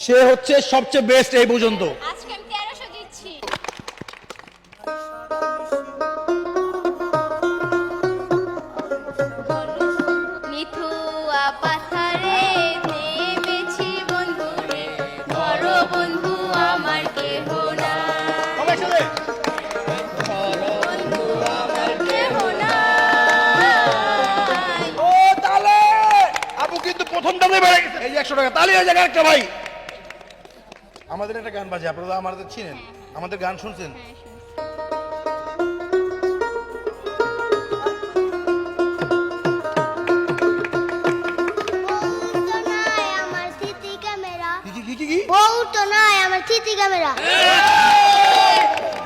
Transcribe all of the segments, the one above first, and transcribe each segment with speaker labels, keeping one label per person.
Speaker 1: সে হচ্ছে সবচেয়ে বেস্ট এই পর্যন্ত।
Speaker 2: আজকে আমি তেরোশো দিচ্ছি। মিথুয়া পাথারে নেমেছি বন্ধু বড় বন্ধু আমার কেহ না বন্ধু আমার
Speaker 1: ও তালে! আপু কিন্তু প্রথম দামে বেড়ে গেছে। এই একশো টাকা তালি হয়ে যাক একটা ভাই। আমাদের একটা গান বাজে আপনারা আমাদের চিনেন আমাদের গান শুনছেন?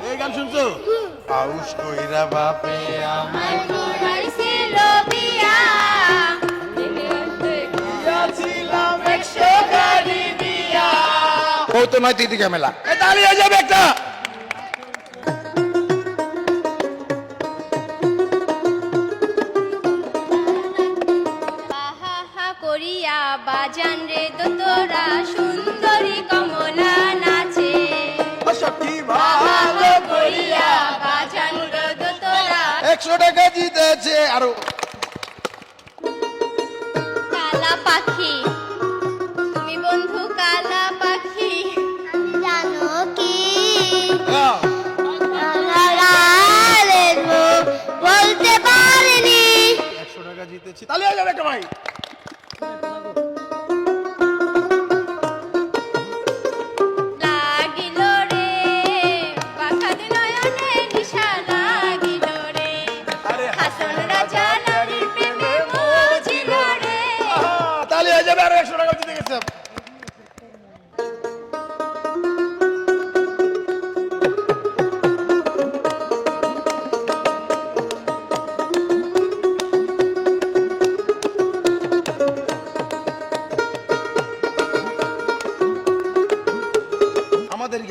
Speaker 1: এই গান শুনছো? আউশ কইরা বাপে আমার তো নয় তিতি ক্যামেলা এ যাবে একটা।
Speaker 2: করিয়া বাজান রে সুন্দরী কমলা নাচে। বাহা করিয়া বাজান রে দোতরা।
Speaker 1: একশো টাকা জিতেছে। আরও জিতেছি। তাহলে যাবে একটা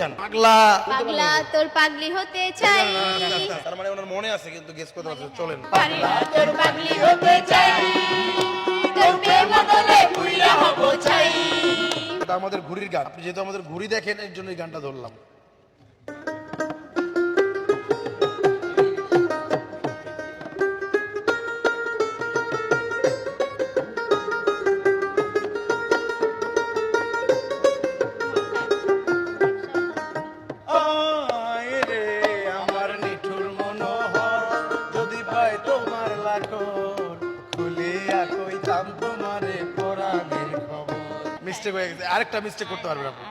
Speaker 1: আমাদের গান পাগলা।
Speaker 2: পাগলা তোর পাগলি হতে চাই।
Speaker 1: তার মানে ওনার মনে আছে কিন্তু গেস করতে পারছে চলেন।
Speaker 2: পাগলা তোর পাগলি হতে চাই। তোর প্রেম বদলে পুইরা হব চাই।
Speaker 1: আমাদের ঘুড়ির গান। আপনি যেহেতু আমাদের ঘুরি দেখেন এর জন্য এই গানটা ধরলাম। কইতাম তোমারে পরাণের খবর। মিস্টেক হয়ে গেছে। আরেকটা মিস্টেক করতে পারবেন আপনি।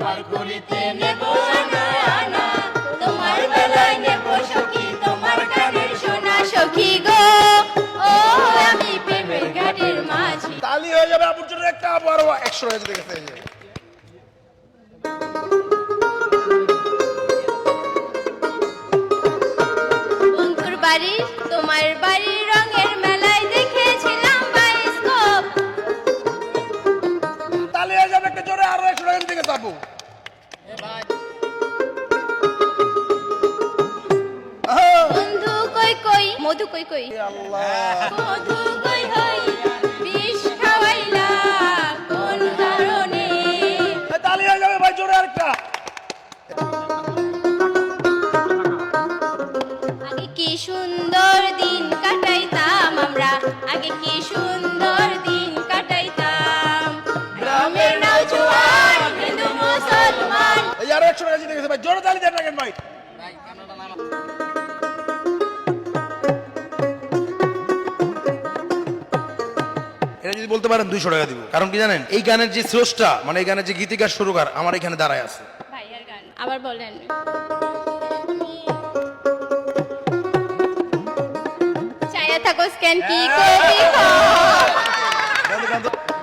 Speaker 1: পার করিতে
Speaker 2: নেব।
Speaker 1: আপু আরও একশো হয়ে এই যে।
Speaker 2: বন্ধুর বাড়ি তোমার বাড়ির রঙের মেলায় দেখেছিলাম বায়োস্কোপ
Speaker 1: তালি হয়ে যাবে একটা জোরে আরও একশো টাকা দিকে আহা,
Speaker 2: বন্ধু কই কই? মধু কই কই?
Speaker 1: আল্লাহ।
Speaker 2: মধু কই হই সুন্দর দিন কাটাইতাম আমরা। আগে কি সুন্দর দিন কাটাইতাম? গ্রামের নৌজওয়ান হিন্দু মুসলমান।
Speaker 1: এই আরও একশো টাকা জিতে গেছে ভাই জোরে তালি দেন রাখেন ভাই। এটা যদি বলতে পারেন দুইশো টাকা দিব। কারণ কি জানেন এই গানের যে স্রষ্টা মানে এই গানের যে গীতিকার সুরকার আমার এখানে দাঁড়ায় আছে।
Speaker 2: আবার বলেন। থাকো স্ক্যান কি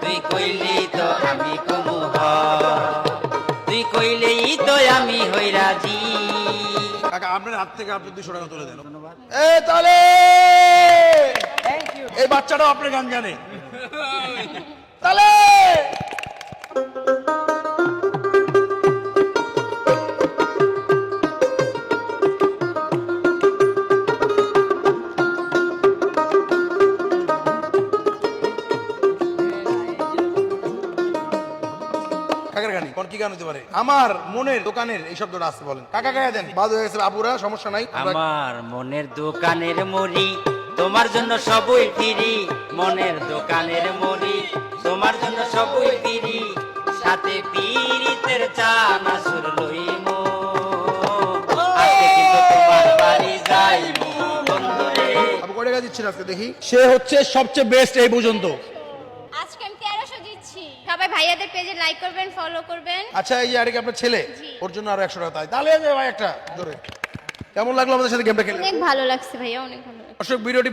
Speaker 3: তুই কইলেই তো আমি কমু হ। তুই কইলেই তো আমি হই রাজি।
Speaker 1: কাকা আপনার হাত থেকে আপনি দুশো টাকা তুলে দেন। ধন্যবাদ। এ তাহলে এই বাচ্চাটাও আপনার গান জানে। তাহলে কি গান হতে পারে? আমার মনের দোকানের এই শব্দটা আসতে বলেন। কাকা গায়া দেন। বাদ হয়ে গেছে আপুরা সমস্যা নাই। আমার
Speaker 3: মনের দোকানের মুড়ি তোমার জন্য সবই ফিরি। মনের দোকানের মুড়ি তোমার জন্য সবই ফিরি। সাথে পীরিতের চা নাসুর লইমো। আজকে
Speaker 1: টাকা দেখি? সে হচ্ছে সবচেয়ে বেস্ট এই পর্যন্ত।
Speaker 2: তেরোশো দিচ্ছি। সবাই ভাইয়াদের পেজে লাইক করবেন ফলো করবেন।
Speaker 1: আচ্ছা এই যে আরেক আপনার ছেলে ওর জন্য আরও একশো টাকা তাই। তাহলে ভাই একটা জোরে কেমন লাগল আমাদের সাথে গেমটা খেলে?
Speaker 2: অনেক ভালো লাগছে ভাইয়া অনেক ভালো লাগছে।
Speaker 1: ভিডিওটি